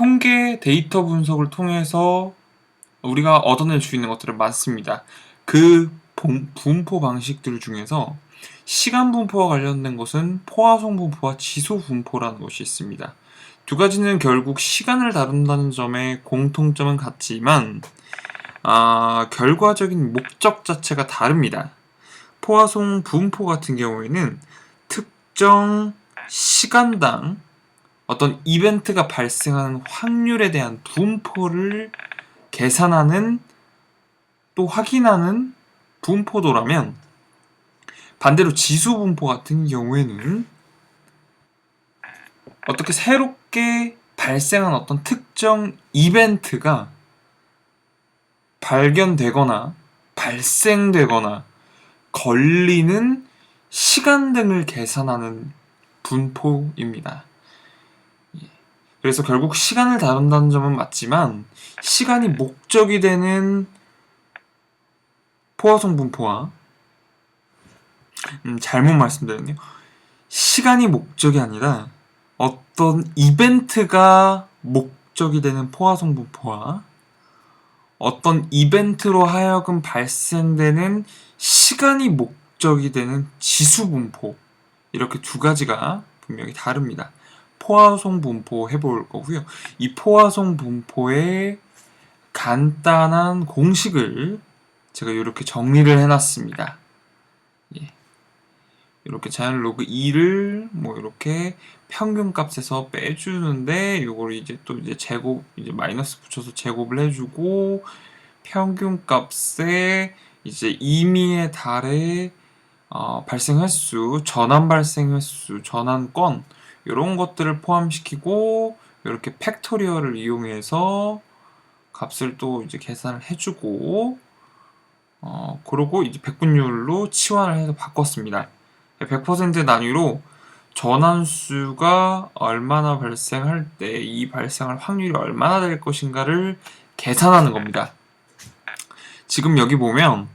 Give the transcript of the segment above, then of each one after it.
통계 데이터 분석을 통해서 우리가 얻어낼 수 있는 것들은 많습니다. 그 분- 분포 방식들 중에서 시간 분포와 관련된 것은 포화송 분포와 지수 분포라는 것이 있습니다. 두 가지는 결국 시간을 다룬다는 점에 공통점은 같지만 아, 결과적인 목적 자체가 다릅니다. 포화송 분포 같은 경우에는 특정 시간당 어떤 이벤트가 발생하는 확률에 대한 분포를 계산하는 또 확인하는 분포도라면 반대로 지수 분포 같은 경우에는 어떻게 새롭게 발생한 어떤 특정 이벤트가 발견되거나 발생되거나 걸리는 시간 등을 계산하는 분포입니다. 예. 그래서 결국 시간을 다룬다는 점은 맞지만 시간이 목적이 되는 포화송 분포와 음, 잘못 말씀드렸네요. 시간이 목적이 아니라 어떤 이벤트가 목적이 되는 포화송 분포와 어떤 이벤트로 하여금 발생되는 시간이 목적이 되는 지수 분포 이렇게 두 가지가 분명히 다릅니다. 포화송 분포 해볼 거고요. 이 포화송 분포의 간단한 공식을 제가 이렇게 정리를 해놨습니다. 예. 이렇게 자연 로그 2를 뭐 이렇게 평균 값에서 빼주는데 이걸 이제 또 이제 제곱 이제 마이너스 붙여서 제곱을 해주고 평균 값에 이제 임의의 달에 어, 발생 횟수, 전환 발생 횟수, 전환권 이런 것들을 포함시키고 이렇게 팩토리얼을 이용해서 값을 또 이제 계산을 해주고 어, 그러고 이제 백분율로 치환을 해서 바꿨습니다. 100% 단위로 전환수가 얼마나 발생할 때 이 발생할 확률이 얼마나 될 것인가를 계산하는 겁니다. 지금 여기 보면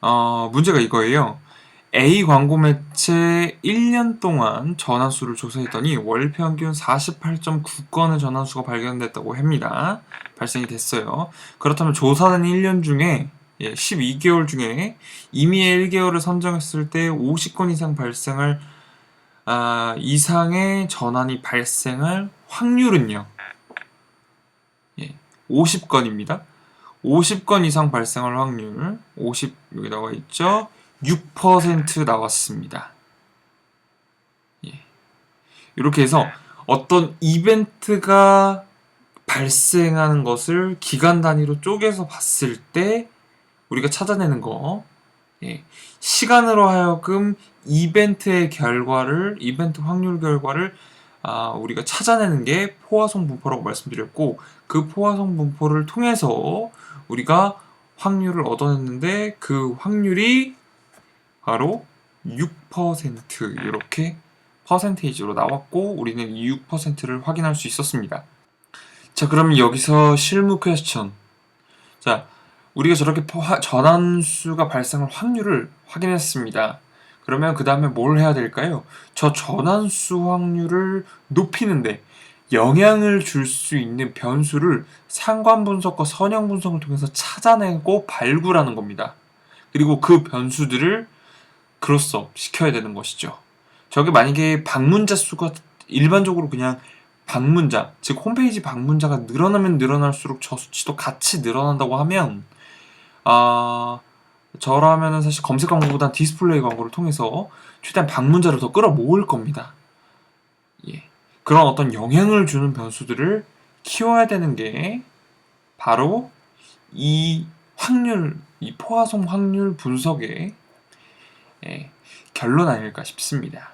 어, 문제가 이거예요. A 광고 매체 1년 동안 전환수를 조사했더니 월 평균 48.9건의 전환수가 발견됐다고 합니다. 발생이 됐어요. 그렇다면 조사된 1년 중에 예, 12개월 중에 임의의 1개월을 선정했을 때 50건 이상 발생할 아, 이상의 전환이 발생할 확률은요. 예, 50건입니다. 50건 이상 발생할 확률 50 여기 나와 있죠. 6% 나왔습니다. 예. 이렇게 해서 어떤 이벤트가 발생하는 것을 기간 단위로 쪼개서 봤을 때 우리가 찾아내는 거 예. 시간으로 하여금 이벤트의 결과를 이벤트 확률 결과를 아, 우리가 찾아내는 게 포화송 분포라고 말씀드렸고 그 포화송 분포를 통해서 우리가 확률을 얻어냈는데 그 확률이 바로 6% 이렇게 퍼센테이지로 나왔고 우리는 이 6%를 확인할 수 있었습니다. 자, 그럼 여기서 실무 퀘스천. 자, 우리가 저렇게 전환수가 발생할 확률을 확인했습니다. 그러면 그 다음에 뭘 해야 될까요? 저 전환수 확률을 높이는데 영향을 줄 수 있는 변수를 상관 분석과 선형 분석을 통해서 찾아내고 발굴하는 겁니다. 그리고 그 변수들을 크로스업 시켜야 되는 것이죠. 저게 만약에 방문자 수가 일반적으로 그냥 방문자, 즉 홈페이지 방문자가 늘어나면 늘어날수록 저 수치도 같이 늘어난다고 하면 아 저라면은 사실 검색 광고보다 디스플레이 광고를 통해서 최대한 방문자를 더 끌어모을 겁니다. 예. 그런 어떤 영향을 주는 변수들을 키워야 되는 게 바로 이 확률, 이 포화송 확률 분석의 예, 결론 아닐까 싶습니다.